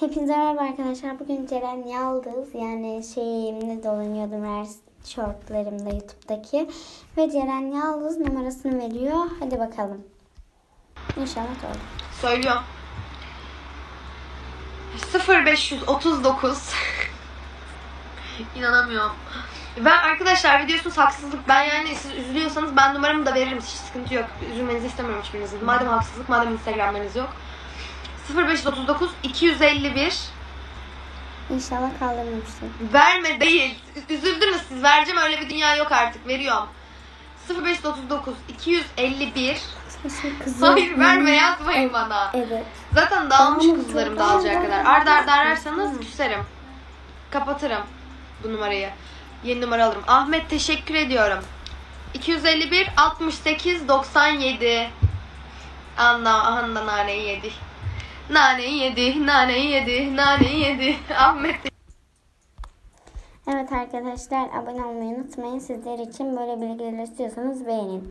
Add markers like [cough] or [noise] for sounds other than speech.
Hepinize merhaba arkadaşlar. Bugün Ceren Yaldız yani şeyimle dolanıyordum her shortlarımda YouTube'daki. Ve Ceren Yaldız numarasını veriyor. Hadi bakalım. İnşallah doğru. Söylüyorum. 0539 [laughs] İnanamıyorum. Ben arkadaşlar videosunuz haksızlık. Ben yani siz üzülüyorsanız ben numaramı da veririm. Hiç sıkıntı yok. Üzülmenizi istemiyorum hiçbirinizin. Madem haksızlık, madem Instagram'larınız yok. 0539 251 İnşallah kaldırmamıştır. Verme değil. Üzüldünüz siz. Vereceğim öyle bir dünya yok artık. Veriyorum. 0539 251 Keşke kızım. Hayır verme yazmayın bana. Evet. Zaten dağılmış kızlarım dağılacak kadar. Arda arda ararsanız küserim. Kapatırım bu numarayı. Yeni numara alırım. Ahmet teşekkür ediyorum. 251 68 97 Anda anda naneyi yedi. Naneyi yedi, naneyi yedi, naneyi yedi. Ahmet Evet arkadaşlar abone olmayı unutmayın. Sizler için böyle bilgiler istiyorsanız beğenin.